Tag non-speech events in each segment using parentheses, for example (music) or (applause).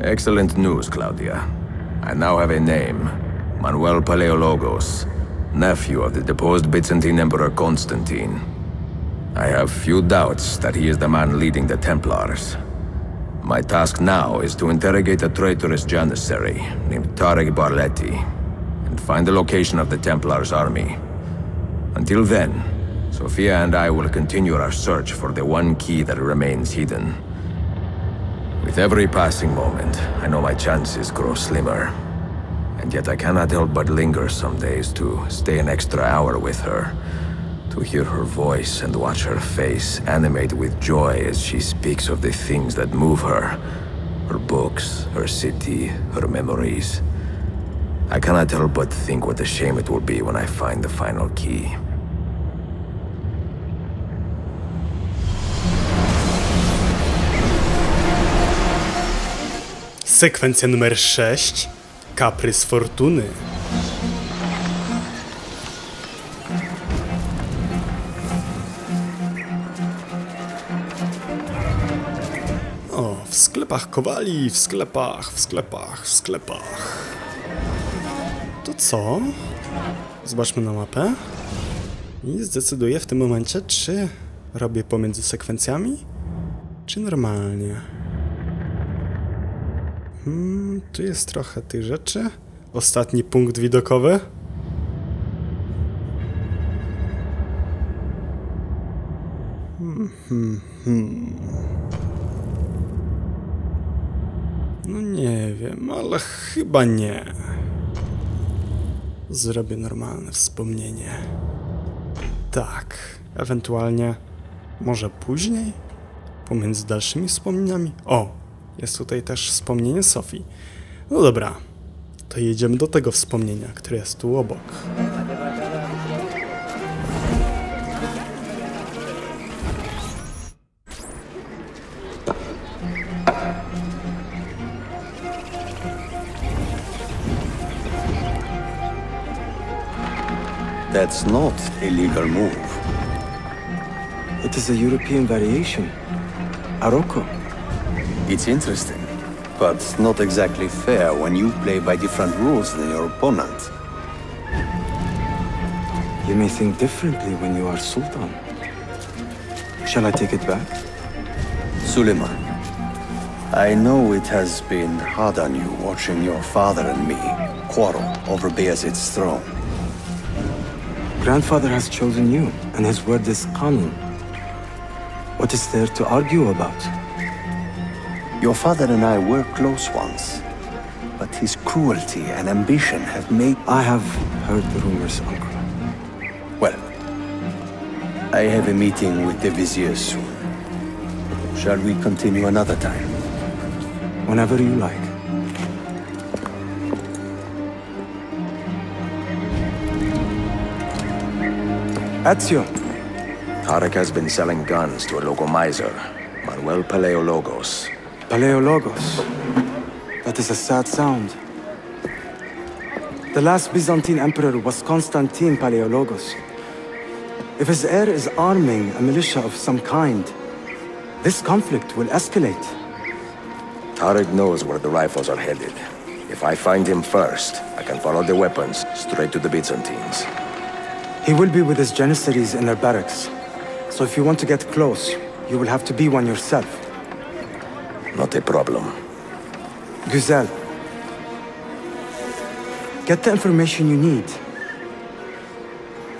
Excellent news, Claudia. I now have a name. Manuel Paleologos, nephew of the deposed Byzantine Emperor Constantine. I have few doubts that he is the man leading the Templars. My task now is to interrogate a traitorous janissary named Tarek Barletti and find the location of the Templars' army. Until then, Sophia and I will continue our search for the one key that remains hidden. With every passing moment, I know my chances grow slimmer. And yet I cannot help but linger some days to stay an extra hour with her. To hear her voice and watch her face animate with joy as she speaks of the things that move her. Her books, her city, her memories. I cannot help but think what a shame it will be when I find the final key. Sekwencja numer 6. Kaprys Fortuny. O, w sklepach kowali, w sklepach, w sklepach, w sklepach. To co? Zobaczmy na mapę. I zdecyduję w tym momencie, czy robię pomiędzy sekwencjami, czy normalnie. Hmm, tu jest trochę tych rzeczy. Ostatni punkt widokowy. Hmm, hmm, hmm. No nie wiem, ale chyba nie. Zrobię normalne wspomnienie. Tak, ewentualnie może później? Pomiędzy dalszymi wspomnieniami? O, jest tutaj też wspomnienie Sofii. No dobra, to jedziemy do tego wspomnienia, które jest tu obok. That's not a legal move. It is a European variation. Aroko. It's interesting, but not exactly fair when you play by different rules than your opponent. You may think differently when you are Sultan. Shall I take it back? Suleiman, I know it has been hard on you watching your father and me quarrel over Bayezid's throne. Grandfather has chosen you, and his word is Qanun. What is there to argue about? Your father and I were close once, but his cruelty and ambition have made... I have heard the rumors, Uncle. Well, I have a meeting with the Vizier soon. Shall we continue another time? Whenever you like. Ezio, Tarek has been selling guns to a local miser, Manuel Paleologos. Paleologos. That is a sad sound. The last Byzantine emperor was Constantine Paleologos. If his heir is arming a militia of some kind, this conflict will escalate. Tarek knows where the rifles are headed. If I find him first, I can follow the weapons straight to the Byzantines. He will be with his Janissaries in their barracks. So if you want to get close, you will have to be one yourself. Not a problem. Güzel. Get the information you need.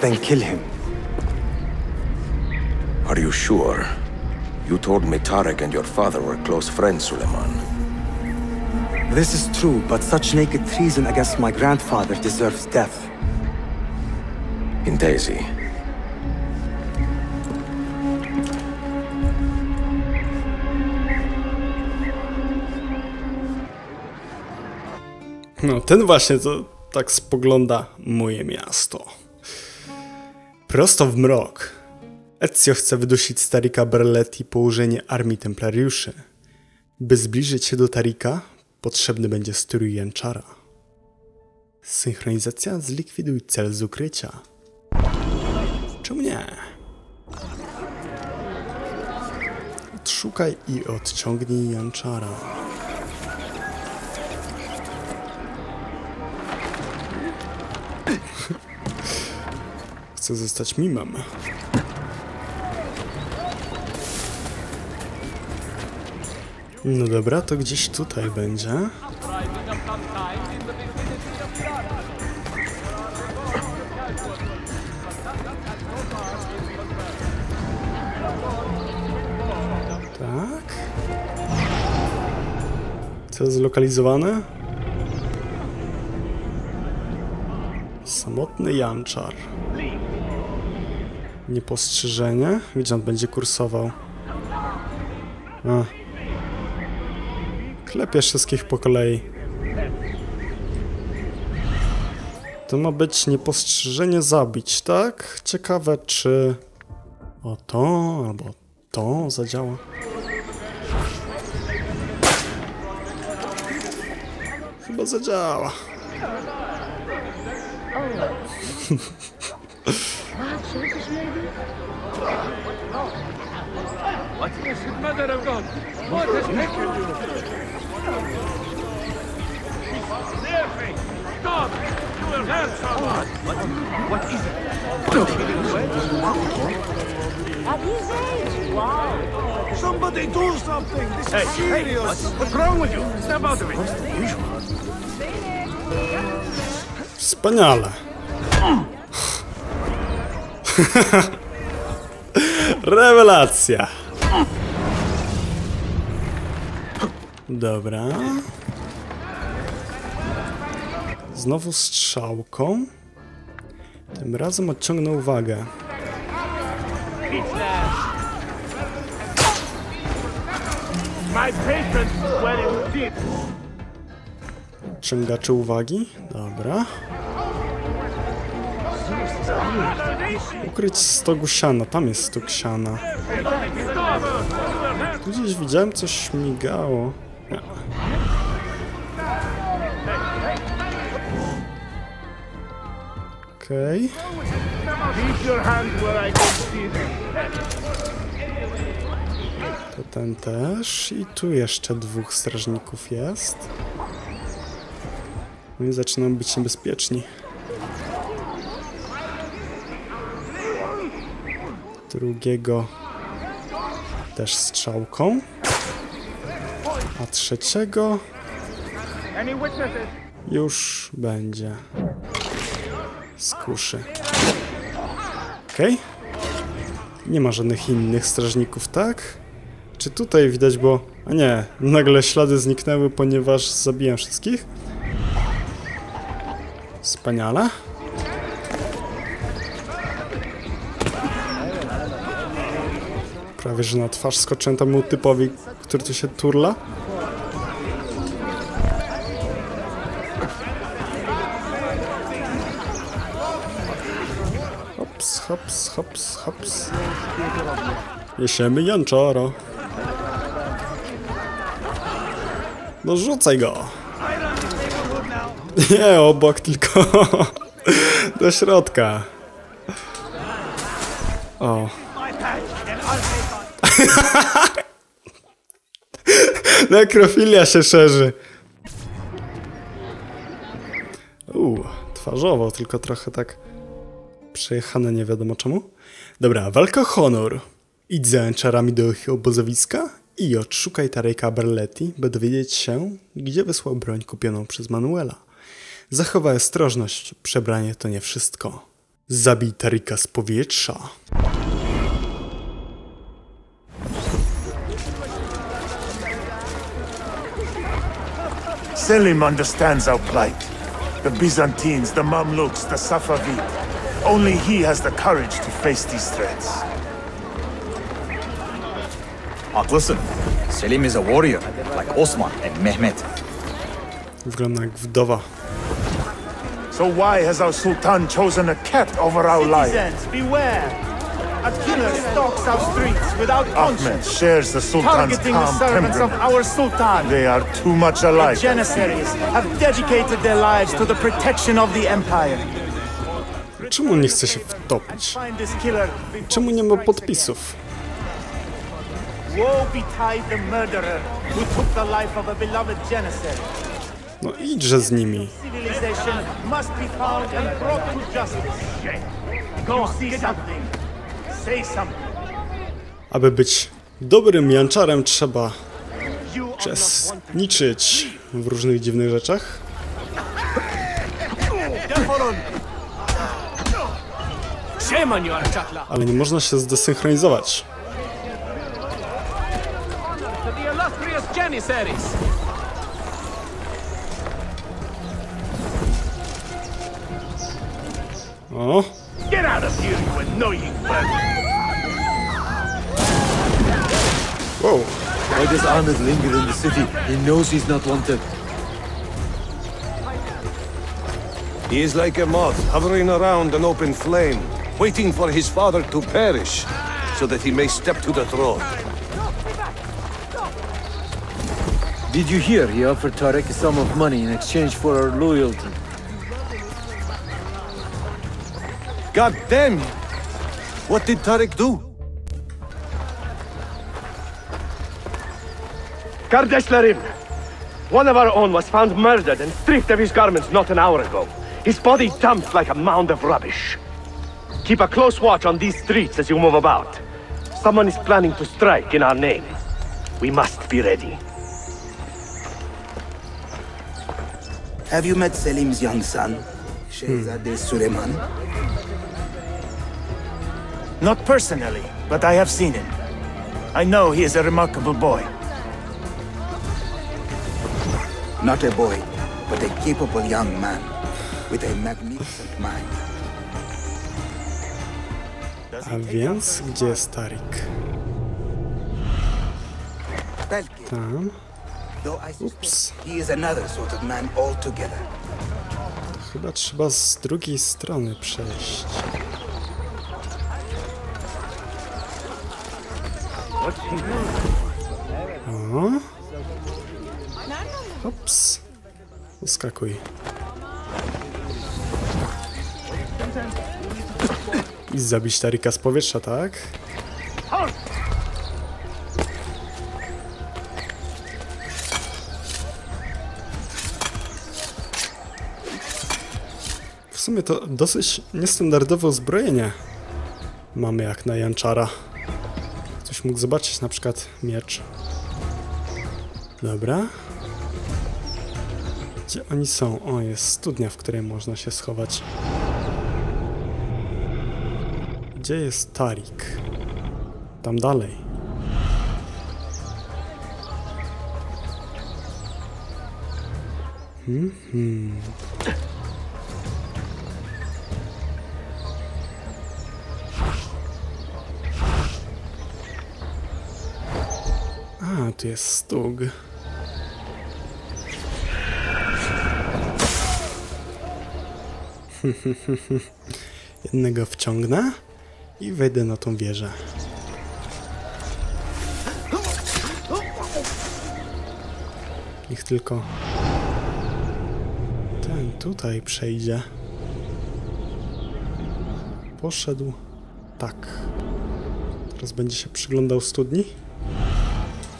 Then kill him. Are you sure? You told me Tarek and your father were close friends, Suleiman. This is true, but such naked treason against my grandfather deserves death. In No, ten właśnie to tak spogląda moje miasto. Prosto w mrok. Ezio chce wydusić Starika Berletti po użyciu armii templariuszy. By zbliżyć się do Tarika, potrzebny będzie strój Janczara. Synchronizacja zlikwiduj cel z ukrycia. Czemu nie? Odszukaj i odciągnij Janczara. Chcę zostać mimem. No dobra, to gdzieś tutaj będzie. Tak. Co zlokalizowane? Samotny Janczar. Niepostrzeżenie? Gdzie on będzie kursował? A. Klepie wszystkich po kolei. To ma być niepostrzeżenie zabić, tak? Ciekawe, czy... O to, albo to zadziała. Chyba zadziała. (laughs) Mother of God! What has taken you? Seriously! Stop! You will hurt someone! What? What is it? At his age, wow. Somebody do something! This is serious! What's, what's wrong with you? Step out of it! Wspaniale. (laughs) Rewelacja. Dobra. Znowu strzałką. Tym razem odciągnę uwagę. My patron wearing deep! Ciągacze uwagi. Dobra. Ukryć stogu siana. Tam jest stóg siana. Tu gdzieś widziałem coś śmigało. Nie. Okej. Them. To ten też. I tu jeszcze dwóch strażników jest. No i zaczynam być niebezpieczni. Drugiego też strzałką. A trzeciego już będzie z kuszy. Okej. Nie ma żadnych innych strażników, tak? Czy tutaj widać, bo... A nie, nagle ślady zniknęły, ponieważ zabiłem wszystkich. Wspaniale. Prawie, że na twarz skoczyłem temu typowi, który tu się turla. Hops, hops, hops, hops. Jesiemy Janczara. No rzucaj go. (laughs) Nie obok, tylko (laughs) do środka. O. Nekrofilia się szerzy. Uuu, twarzowo, tylko trochę tak przejechane nie wiadomo czemu. Dobra, walka honor. Idź za czarami do ich obozowiska i odszukaj Tareka Barletti, by dowiedzieć się, gdzie wysłał broń kupioną przez Manuela. Zachowaj ostrożność, przebranie to nie wszystko. Zabij Tarika z powietrza. Selim understands our plight. The Byzantines, the Mamluks, the Safavid. Only he has the courage to face these threats. Haklısın. Selim is a warrior, like Osman and Mehmet. Wygląda jak wdowa. So why has our Sultan chosen a cat over our life? Citizens, beware! A killer stalks our streets without Ahmed shares the Sultan's targeting the calm servants of temperament. our Sultan. They are too much alike. Janissaries have dedicated their lives to the protection of the empire. Czemu nie chce się wtopić? Czemu nie ma podpisów? Woe betide the murderer who took the life of a beloved Janissary. No idźże z nimi. Civilization must be found and brought to justice. Go on, see something. Say something. Aby być dobrym janczarem trzeba uczestniczyć w różnych dziwnych rzeczach. Ale nie można się zdesynchronizować. O, Get out of here, you annoying vermin. Wow. Why does Ahmed linger in the city? He knows he's not wanted. He is like a moth hovering around an open flame, waiting for his father to perish, so that he may step to the throne. Did you hear he offered Tarek a sum of money in exchange for our loyalty? God damn! What did Tarek do? Kardesh Larim. One of our own was found murdered and stripped of his garments not an hour ago. His body dumped like a mound of rubbish. Keep a close watch on these streets as you move about. Someone is planning to strike in our name. We must be ready. Have you met Selim's young son, Shehzade Suleiman? Not personally, but I have seen him. I know he is a remarkable boy. Not a boy, but a capable young man with a magnificent mind. A więc gdzie jest Tarik? Tam. Ups. Chyba trzeba z drugiej strony przejść. O. Ops. Uskakuj. I zabić Tarika z powietrza, tak? W sumie to dosyć niestandardowe uzbrojenie mamy jak na Janczara. Ktoś mógł zobaczyć na przykład miecz. Dobra. Gdzie oni są? O, jest studnia, w której można się schować. Gdzie jest Tarik? Tam dalej. Hmm, hmm. A, tu jest stug. (laughs) Jednego wciągnę i wejdę na tą wieżę. Niech tylko ten tutaj przejdzie. Poszedł tak. Teraz będzie się przyglądał studni.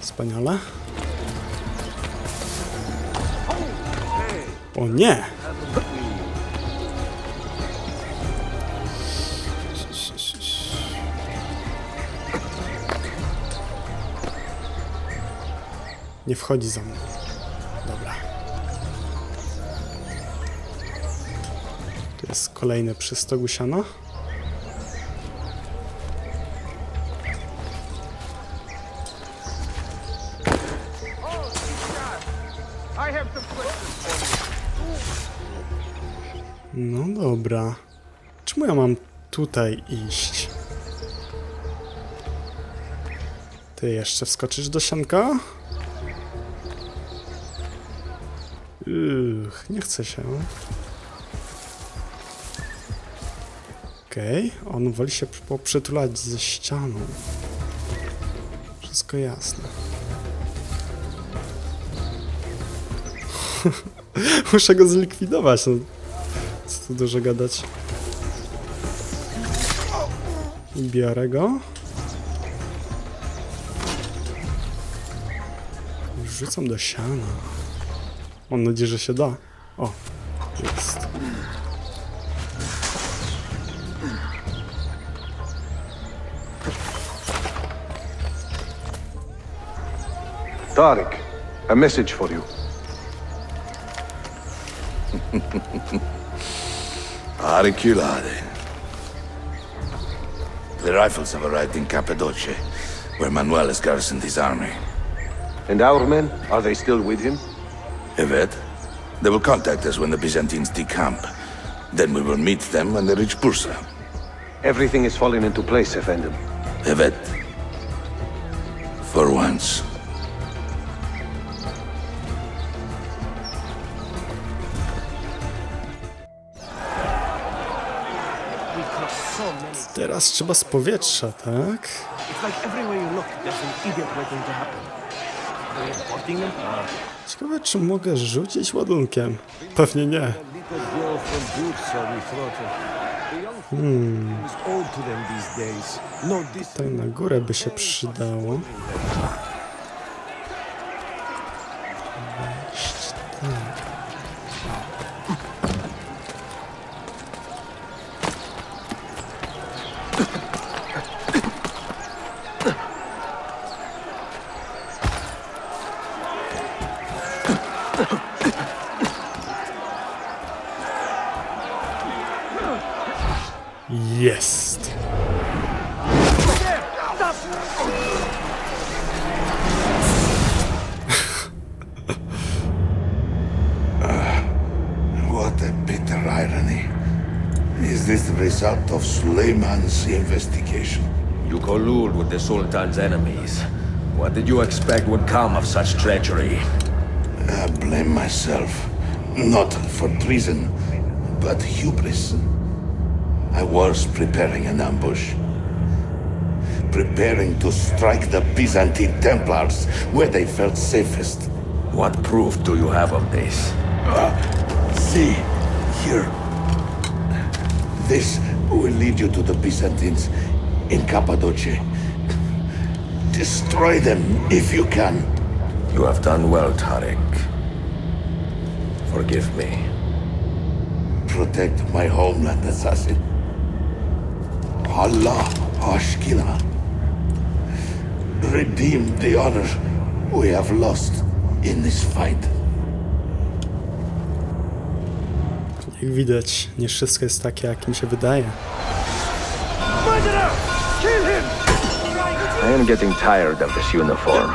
Wspaniale. O nie! Nie wchodzi za mną. Dobra. Tu jest kolejny przy stogu siana. I have some questions for you. No dobra. Czemu ja mam tutaj iść? Ty jeszcze wskoczysz do sianka? Uch, nie chce się. Okej, on woli się poprzytulać ze ścianą. Wszystko jasne. (laughs) Muszę go zlikwidować, no. Co tu dużo gadać. Biorę go. Wrzucam do siana. Mam nadzieję, że się da. O, jest. Tariq, a message for you. Ariculade. The rifles have arrived in Cappadocia, where Manuel has garrisoned his army. And our men, are they still with him? Evet, they will contact us when the Byzantines decamp. Then we will meet them when they reach Bursa. Everything is falling into place, Effendim. Evet. For once. Teraz trzeba z powietrza, tak? It's like everywhere you look, there's an idiot waiting to happen. Ciekawe, czy mogę rzucić ładunkiem? Pewnie nie. Hmm, tutaj na górę by się przydało. Jest. (laughs) What a bitter irony. Is this the result of Suleiman's investigation? You collude with the Sultan's enemies. What did you expect would come of such treachery? I blame myself. Not for treason, but hubris. I was preparing an ambush. Preparing to strike the Byzantine Templars where they felt safest. What proof do you have of this? Ah, see, here. This will lead you to the Byzantines in Cappadocia. Destroy them if you can. You have done well, Tariq. Forgive me. Protect my homeland, assassin. Allah Ashkina. Redeem the honor we have lost in this fight. Jak widać, nie wszystko jest takie, jak mi się wydaje. I am getting tired of this uniform.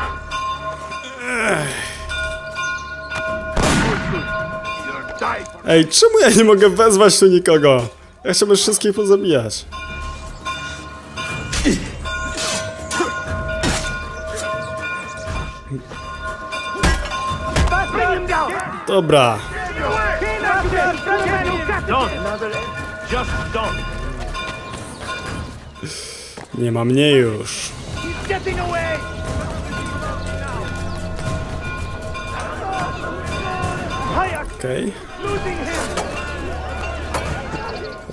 Ej, czemu ja nie mogę wezwać tu nikogo? Ja chciałbym wszystkich pozabijać. Dobra. Nie ma mnie już. Okej. Losing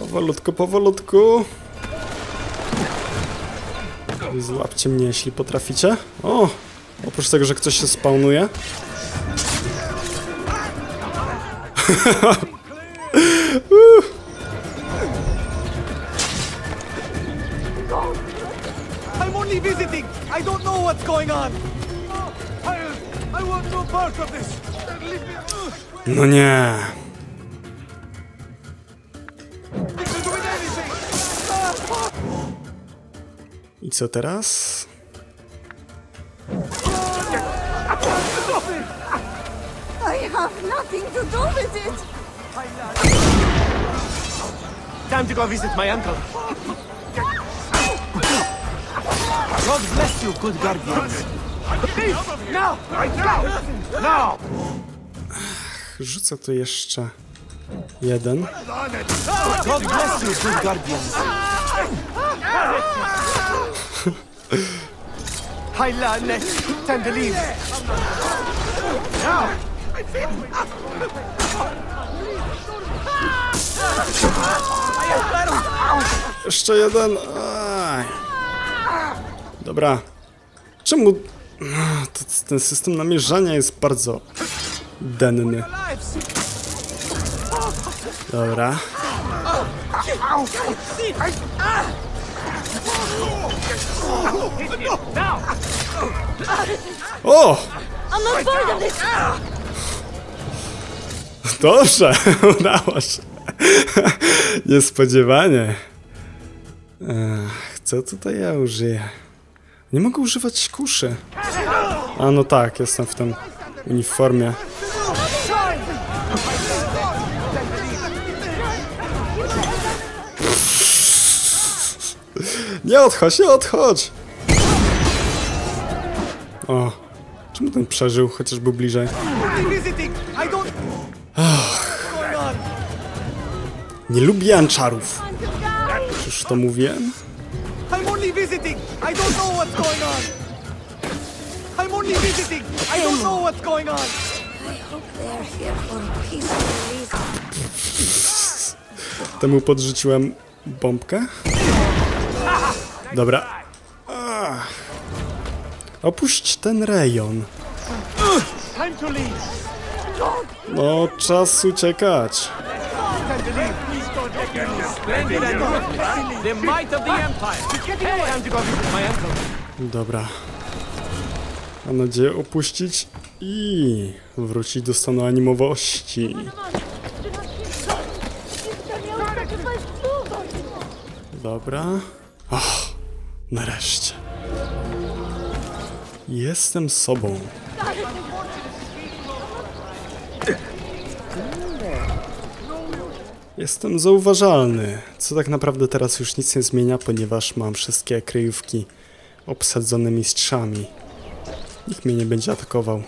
Powolutku, powolutku. Złapcie mnie, jeśli potraficie. O! Oprócz tego, że ktoś się spawnuje. (laughs) I'm only visiting. I don't know what's going on. No, I, co teraz? I have nothing to do with it. Time to go visit my uncle. God bless you, good guardians. Now! Right now! Now! Rzucę tu jeszcze jeden. God bless you, good guardians. Time to leave. Now! Jeszcze jeden. Aj. Dobra. Czemu... Ten system namierzania jest bardzo denny. Dobra. O! I'm on board of this! Dobrze, (laughs) udało się. Niespodziewanie. Ech, co tutaj ja użyję? Nie mogę używać kuszy. A no tak, jestem w tym uniformie. Nie odchodź, nie odchodź! O, czemu ten przeżył, chociaż był bliżej? On? Nie lubię anczarów. Czyż to mówiłem? I'm only visiting! I don't know what's going on! I'm only visiting! I don't know what's going on! I hope they're here for peaceful reasons. Temu podrzuciłem bombkę. Dobra. Opuść ten rejon. No, czas uciekać. Dobra. Mam nadzieję opuścić i wrócić do stanu animowości. Dobra. Nareszcie. Jestem sobą. Jestem zauważalny, co tak naprawdę teraz już nic nie zmienia, ponieważ mam wszystkie kryjówki obsadzone mistrzami. Nikt mnie nie będzie atakował.